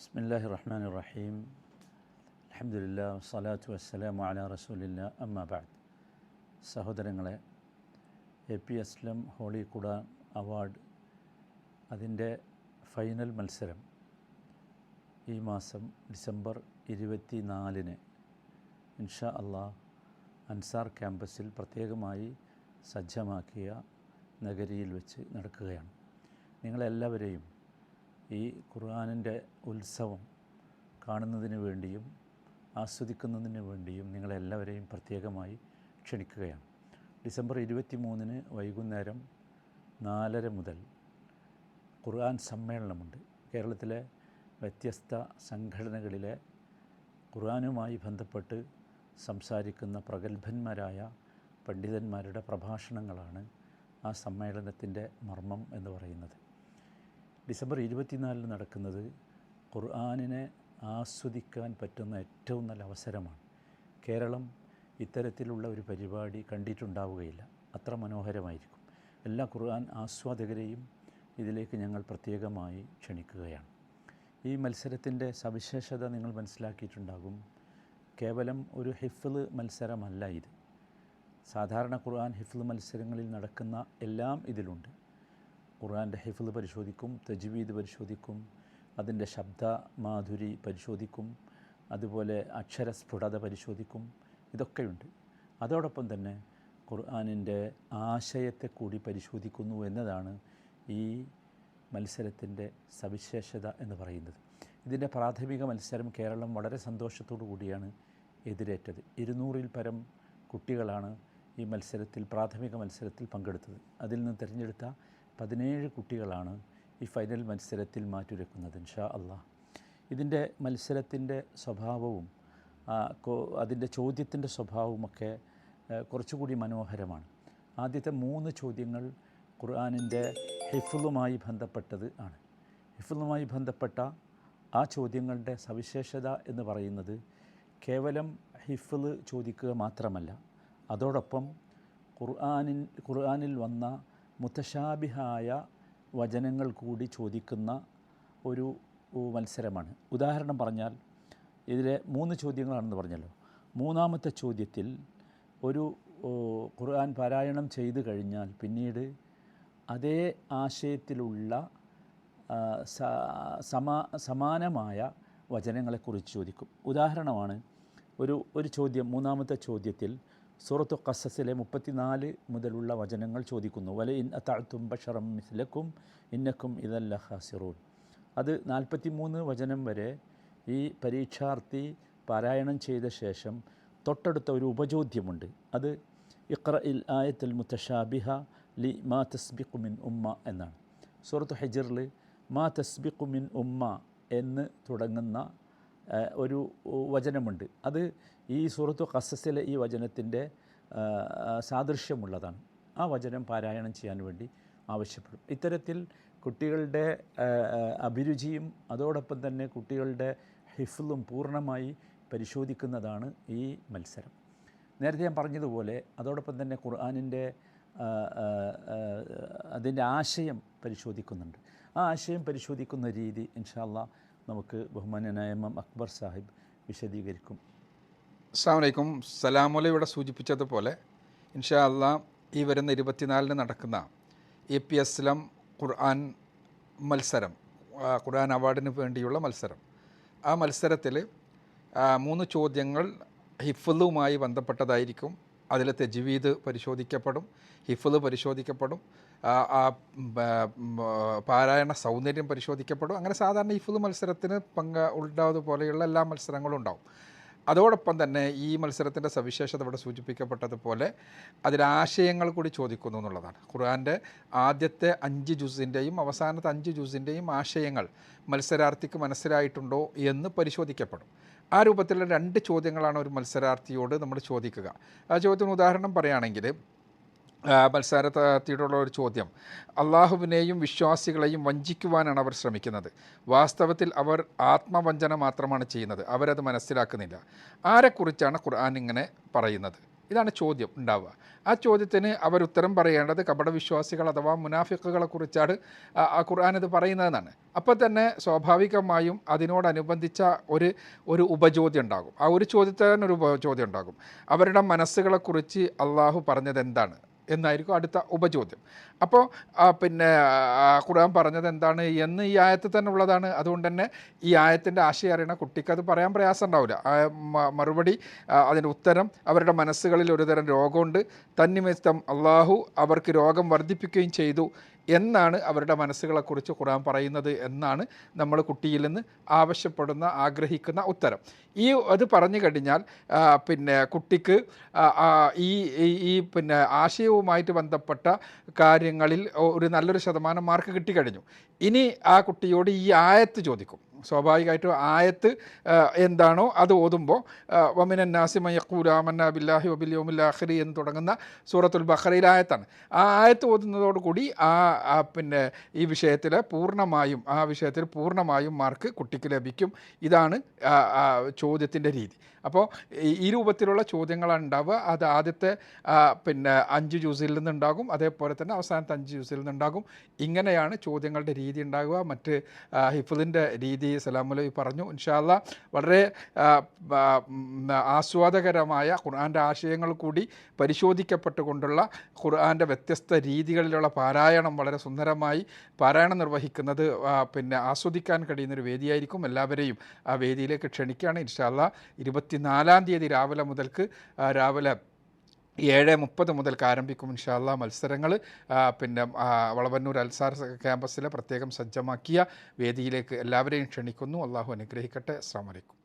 بسم الله الرحمن الرحيم الحمد لله والصلاة والسلام على رسول الله أما بعد സഹോദരങ്ങളെ A P Aslam holy Quran award അതിൻ്റെ final മത്സരം ഈ മാസം ഡിസംബർ ഇരുപത്തി നാലിന് ഇൻഷാ അള്ളാഹ് അൻസാർ ക്യാമ്പസിൽ പ്രത്യേകമായി സജ്ജമാക്കിയ നഗരിയിൽ വെച്ച് നടക്കുകയാണ് നിങ്ങളെല്ലാവരെയും ഈ ഖുർആാനിന്റെ ഉത്സവം കാണുന്നതിന് വേണ്ടിയും ആസ്വദിക്കുന്നതിന് വേണ്ടിയും നിങ്ങളെല്ലാവരെയും പ്രത്യേകമായി ക്ഷണിക്കുകയാണ്. ഡിസംബർ ഇരുപത്തി മൂന്നിന് വൈകുന്നേരം നാലര മുതൽ ഖുർആൻ സമ്മേളനമുണ്ട്. കേരളത്തിലെ വ്യത്യസ്ത സംഘടനകളിലെ ഖുർആാനുമായി ബന്ധപ്പെട്ട് സംസാരിക്കുന്ന പ്രഗത്ഭന്മാരായ പണ്ഡിതന്മാരുടെ പ്രഭാഷണങ്ങളാണ് ആ സമ്മേളനത്തിന്റെ മർമ്മം എന്ന് പറയുന്നത്. ഡിസംബർ ഇരുപത്തിനാലിന് നടക്കുന്നത് ഖുർആാനിനെ ആസ്വദിക്കാൻ പറ്റുന്ന ഏറ്റവും നല്ല അവസരമാണ്. കേരളം ഇത്തരത്തിലുള്ള ഒരു പരിപാടി കണ്ടിട്ടുണ്ടാവുകയില്ല. അത്ര മനോഹരമായിരിക്കും. എല്ലാ ഖുർആൻ ആസ്വാദകരെയും ഇതിലേക്ക് ഞങ്ങൾ പ്രത്യേകമായി ക്ഷണിക്കുകയാണ്. ഈ മത്സരത്തിന്റെ സവിശേഷത നിങ്ങൾ മനസ്സിലാക്കിയിട്ടുണ്ടാകും. കേവലം ഒരു ഹിഫ്ല് മത്സരമല്ല ഇത്. സാധാരണ ഖുർആൻ ഹിഫ്ല് മത്സരങ്ങളിൽ നടക്കുന്ന എല്ലാം ഇതിലുണ്ട്. ഖുർആന്റെ ഹിഫിൽ പരിശോധിക്കും തജ്വീദ് പരിശോധിക്കും അതിന്റെ ശബ്ദ മാധുരി പരിശോധിക്കും അതുപോലെ അക്ഷരസ്ഫുടത പരിശോധിക്കും ഇതൊക്കെയുണ്ട്. അതോടൊപ്പം തന്നെ ഖുർആാനിന്റെ ആശയത്തെ കൂടി പരിശോധിക്കുന്നു എന്നതാണ് ഈ മത്സരത്തിന്റെ സവിശേഷത എന്ന് പറയുന്നത്. ഇതിന്റെ പ്രാഥമിക മത്സരം കേരളം വളരെ സന്തോഷത്തോടു കൂടിയാണ് എതിരേറ്റത്. ഇരുന്നൂറിൽ പരം കുട്ടികളാണ് ഈ മത്സരത്തിൽ പ്രാഥമിക മത്സരത്തിൽ പങ്കെടുത്തത്. അതിൽ നിന്ന് തിരഞ്ഞെടുത്ത പതിനേഴ് കുട്ടികളാണ് ഈ ഫൈനൽ മത്സരത്തിൽ മാറ്റുരക്കുന്നത് ഇൻഷാ അള്ളാഹ് ഇതിന്റെ മത്സരത്തിന്റെ സ്വഭാവവും അതിന്റെ ചോദ്യത്തിന്റെ സ്വഭാവവുമൊക്കെ കുറച്ചുകൂടി മനോഹരമാണ്. ആദ്യത്തെ മൂന്ന് ചോദ്യങ്ങൾ ഖുർആാനിന്റെ ഹിഫുളുമായി ബന്ധപ്പെട്ടത് ആണ്. ഹിഫുളുമായി ബന്ധപ്പെട്ട ആ ചോദ്യങ്ങളുടെ സവിശേഷത എന്ന് പറയുന്നത് കേവലം ഹിഫിൾ ചോദിക്കുക മാത്രമല്ല അതോടൊപ്പം ഖുർആാനിൻ ഖുർആാനിൽ വന്ന മുത്തശാബിഹായ വചനങ്ങൾ കൂടി ചോദിക്കുന്ന ഒരു മത്സരമാണ്. ഉദാഹരണം പറഞ്ഞാൽ ഇതിലെ മൂന്ന് ചോദ്യങ്ങളാണെന്ന് പറഞ്ഞല്ലോ. മൂന്നാമത്തെ ചോദ്യത്തിൽ ഒരു ഖുർആൻ പാരായണം ചെയ്തു കഴിഞ്ഞാൽ പിന്നീട് അതേ ആശയത്തിലുള്ള സമാ സമാനമായ വചനങ്ങളെക്കുറിച്ച് ചോദിക്കും. ഉദാഹരണമാണ് ഒരു ഒരു ചോദ്യം മൂന്നാമത്തെ ചോദ്യത്തിൽ സൂറത്തു ഖസസിലെ മുപ്പത്തിനാല് മുതലുള്ള വചനങ്ങൾ ചോദിക്കുന്നു. വല ഇൻ അത്താഴ്ത്തും ബഷറം മിസ്ലക്കും ഇന്നക്കും ഇതല്ല ഹാസിറൂൻ അത് നാൽപ്പത്തി മൂന്ന് വചനം വരെ ഈ പരീക്ഷാർത്ഥി പാരായണം ചെയ്ത ശേഷം തൊട്ടടുത്ത ഒരു ഉപചോദ്യമുണ്ട്. അത് ഇഖ്ര ഇൽ ആയത്തുൽ മുത്തഷാബിഹ ലി മാ തസ്ബിഖു മിൻ ഉമ്മ എന്നാണ്. സൂറത്ത് ഹജറിൽ മാ തസ്ബിഖു മിൻ ഉമ്മ എന്ന് തുടങ്ങുന്ന ഒരു വചനമുണ്ട്. അത് ഈ സൂറത്തു കസസിലെ ഈ വചനത്തിന്റെ സാദൃശ്യമുള്ളതാണ്. ആ വചനം പാരായണം ചെയ്യാൻ വേണ്ടി ആവശ്യപ്പെടും. ഇത്തരത്തിൽ കുട്ടികളുടെ അഭിരുചിയും അതോടൊപ്പം തന്നെ കുട്ടികളുടെ ഹിഫ്ലും പൂർണമായി പരിശോധിക്കുന്നതാണ് ഈ മത്സരം. നേരത്തെ ഞാൻ പറഞ്ഞതുപോലെ അതോടൊപ്പം തന്നെ ഖുർആാനിന്റെ അതിന്റെ ആശയം പരിശോധിക്കുന്നുണ്ട്. ആ ആശയം പരിശോധിക്കുന്ന രീതി ഇൻഷാല്ല നമുക്ക് ബഹുമാനനായ എം അക്ബർ സാഹിബ് വിശദീകരിക്കും. അസ്സാമലൈക്കും സലാമുല ഇവിടെ സൂചിപ്പിച്ചതുപോലെ ഇൻഷാ അല്ല ഈ വരുന്ന ഇരുപത്തിനാലിന് നടക്കുന്ന എ പി എസ്ലം ഖുർആൻ മത്സരം ഖുർആൻ അവാർഡിന് വേണ്ടിയുള്ള മത്സരം. ആ മത്സരത്തിൽ മൂന്ന് ചോദ്യങ്ങൾ ഹിഫ്ലുമായി ബന്ധപ്പെട്ടതായിരിക്കും. അതിൽ തെജ്വീദ് പരിശോധിക്കപ്പെടും ഹിഫൽ പരിശോധിക്കപ്പെടും ആ, പാരായണ സൗന്ദര്യം പരിശോധിക്കപ്പെടും. അങ്ങനെ സാധാരണ ഹിഫുൽ മത്സരത്തിന് പങ്ക ഉണ്ടാവതുപോലെയുള്ള എല്ലാ മത്സരങ്ങളും ഉണ്ടാവും. അതോടൊപ്പം തന്നെ ഈ മത്സരത്തിന്റെ സവിശേഷത ഇവിടെ സൂചിപ്പിക്കപ്പെട്ടതുപോലെ അതിലാശയങ്ങൾ കൂടി ചോദിക്കുന്നു എന്നുള്ളതാണ്. ഖുർആന്റെ ആദ്യത്തെ അഞ്ച് ജ്യൂസിന്റെയും അവസാനത്തെ അഞ്ച് ജ്യൂസിന്റെയും ആശയങ്ങൾ മത്സരാർത്ഥിക്ക് മനസ്സിലായിട്ടുണ്ടോ എന്ന് പരിശോധിക്കപ്പെടും. ആ രൂപത്തിലുള്ള രണ്ട് ചോദ്യങ്ങളാണ് ഒരു മത്സരാർത്ഥിയോട് നമ്മൾ ചോദിക്കുക. ആ ചോദ്യത്തിന് ഉദാഹരണം പറയുകയാണെങ്കിൽ മത്സരത്തിലുള്ള ഒരു ചോദ്യം. അള്ളാഹുവിനെയും വിശ്വാസികളെയും വഞ്ചിക്കുവാനാണ് അവർ ശ്രമിക്കുന്നത്. വാസ്തവത്തിൽ അവർ ആത്മവഞ്ചന മാത്രമാണ് ചെയ്യുന്നത്. അവരത് മനസ്സിലാക്കുന്നില്ല. ആരെക്കുറിച്ചാണ് ഖുർആൻ ഇങ്ങനെ പറയുന്നത്? ഇതാണ് ചോദ്യം ഉണ്ടാവുക. ആ ചോദ്യത്തിന് അവർ ഉത്തരം പറയേണ്ടത് കപടവിശ്വാസികൾ അഥവാ മുനാഫിക്കുകളെ കുറിച്ചാണ് ഖുർആൻ ഇത് പറയുന്നതെന്നാണ്. അപ്പോൾ തന്നെ സ്വാഭാവികമായും അതിനോടനുബന്ധിച്ച ഒരു ഒരു ഉപചോദ്യം ഉണ്ടാകും. ആ ഒരു ചോദ്യത്തിന് ഒരു ഉപചോദ്യം ഉണ്ടാകും. അവരുടെ മനസ്സുകളെക്കുറിച്ച് അള്ളാഹു പറഞ്ഞത് എന്താണ് എന്നായിരിക്കും അടുത്ത ഉപചോദ്യം. അപ്പോൾ പിന്നെ ഖുർആൻ പറഞ്ഞത് എന്താണ്? എന്ന് ഈ ആയത്തിൽ തന്നെ ഉള്ളതാണ്. അതുകൊണ്ട് തന്നെ ഈ ആയത്തിന്റെ ആശയം അറിയണ കുട്ടിക്ക് അത് പറയാൻ പ്രയാസം ഉണ്ടാവില്ല. മറുപടി അതിന്റെ ഉത്തരം അവരുടെ മനസ്സുകളിൽ ഒരുതരം രോഗമുണ്ട്. തന്നിമിത്തം അള്ളാഹു അവർക്ക് രോഗം വർദ്ധിപ്പിക്കുകയും ചെയ്തു. എന്നാണ് അവരുടെ മനസ്സുകളെക്കുറിച്ച് ഖുർആൻ പറയുന്നത് എന്നാണ് നമ്മൾ കുട്ടിയിൽ നിന്ന് ആവശ്യപ്പെടുന്ന ആഗ്രഹിക്കുന്ന ഉത്തരം. ഈ അത് പറഞ്ഞു കഴിഞ്ഞാൽ പിന്നെ കുട്ടിക്ക് ഈ ഈ- പിന്നെ ആശയവുമായിട്ട് ബന്ധപ്പെട്ട കാര്യങ്ങളിൽ ഒരു നല്ലൊരു ശതമാനം മാർക്ക് കിട്ടിക്കഴിഞ്ഞു. ഇനി ആ കുട്ടിയോട് ഈ ആയത്ത് ചോദിക്കും. സ്വാഭാവികമായിട്ടും ആയത്ത് എന്താണോ അത് ഓതുമ്പോൾ വമിനൻ നാസിമ യക്കൂലാമന്ന ബില്ലാഹി വബിൽ വബില്യോമില്ലാഹരി എന്ന് തുടങ്ങുന്ന സൂറത്തുൽ ബഹ്റയിൽ ആയത്താണ്. ആ ആയത്ത് ഓതുന്നതോടുകൂടി ആ പിന്നെ ഈ വിഷയത്തിൽ പൂർണമായും ആ വിഷയത്തിൽ പൂർണമായും മാർക്ക് കുട്ടിക്ക് ലഭിക്കും. ഇതാണ് ചോദ്യത്തിന്റെ രീതി. അപ്പോൾ ഈ- രൂപത്തിലുള്ള ചോദ്യങ്ങളാണ് ഉണ്ടാവുക. അത് ആദ്യത്തെ പിന്നെ അഞ്ച് ജ്യൂസിൽ നിന്നുണ്ടാകും. അതേപോലെ തന്നെ അവസാനത്തെ അഞ്ച് ജ്യൂസിൽ നിന്നുണ്ടാകും. ഇങ്ങനെയാണ് ചോദ്യങ്ങളുടെ രീതി ഉണ്ടാകുക മറ്റ് ഹിഫുദിന്റെ രീതി സലാമുലി പറഞ്ഞു. ഇൻഷാല്ല വളരെ ആസ്വാദകരമായ ഖുർആന്റെ ആശയങ്ങൾ കൂടി പരിശോധിക്കപ്പെട്ടുകൊണ്ടുള്ള ഖുർആന്റെ വ്യത്യസ്ത രീതികളിലുള്ള പാരായണം വളരെ സുന്ദരമായി പാരായണം നിർവഹിക്കുന്നത് പിന്നെ ആസ്വദിക്കാൻ കഴിയുന്നൊരു വേദിയായിരിക്കും. എല്ലാവരെയും ആ വേദിയിലേക്ക് ക്ഷണിക്കുകയാണ്. ഇൻഷാല്ല ഇരുപത്തിനാലാം തീയതി രാവിലെ മുതൽക്ക് രാവിലെ ഏഴ് മുപ്പത് മുതൽക്ക് ആരംഭിക്കും ഇൻഷാല്ല മത്സരങ്ങൾ പിന്നെ വളവന്നൂർ അൽസാർ ക്യാമ്പസിലെ പ്രത്യേകം സജ്ജമാക്കിയ വേദിയിലേക്ക് എല്ലാവരെയും ക്ഷണിക്കുന്നു. അള്ളാഹു അനുഗ്രഹിക്കട്ടെ. അസ്സാം വലൈക്കും